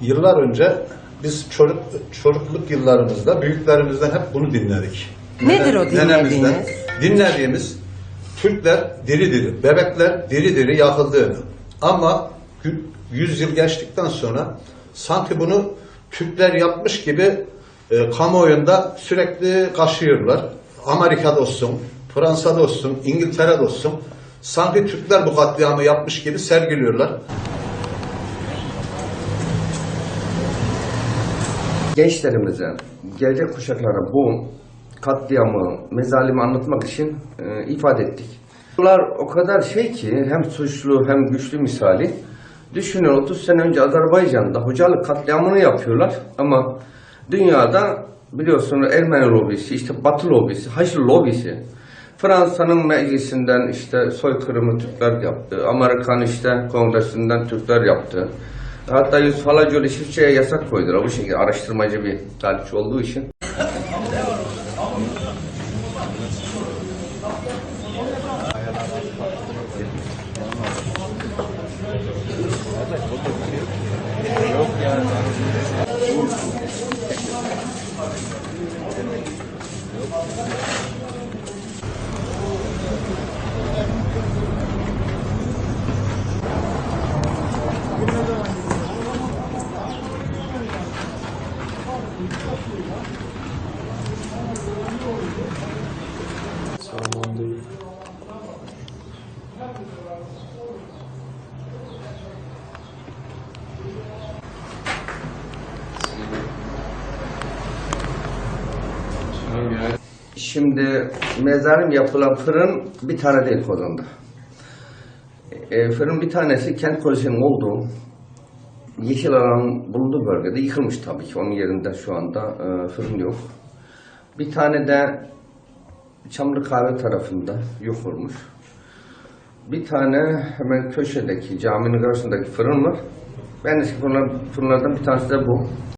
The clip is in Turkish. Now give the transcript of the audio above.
Yıllar önce biz çocuk, çocukluk yıllarımızda büyüklerimizden hep bunu dinledik. Nedir o dinlediğiniz? Dinlediğimiz Türkler diri diri, bebekler diri diri yakıldığını. Ama 100 yıl geçtikten sonra sanki bunu Türkler yapmış gibi e, kamuoyunda sürekli kaşıyorlar. Amerika'da olsun, Fransa'da olsun, İngiltere'de olsun sanki Türkler bu katliamı yapmış gibi sergiliyorlar. Gençlerimize, gelecek kuşaklara bu katliamı, mezalimi anlatmak için e, ifade ettik. Bunlar o kadar şey ki hem suçlu hem güçlü misali. Düşünün 30 sene önce Azerbaycan'da hocalık katliamını yapıyorlar ama dünyada biliyorsunuz Ermeni lobisi, işte Batı lobisi, Haçlı lobisi Fransa'nın meclisinden işte soykırımı Türkler yaptı. Amerikan işte kongresinden Türkler yaptı. Hatta Yusuf Alacoğlu çiftçiye yasak koydular. Bu şekilde araştırmacı bir tarihçi olduğu için. Şimdi mezarım yapılan fırın bir tane değil Kozan'da. E, fırın bir tanesi kent kolejinin olduğu yeşil alanın bulunduğu bölgede yıkılmış tabii ki. Onun yerinde şu anda e, fırın yok. Bir tane de Çamlı Kahve tarafında yok olmuş. Bir tane hemen köşedeki caminin karşısındaki fırın var. Ben eski fırınlar, fırınlardan bir tanesi de bu.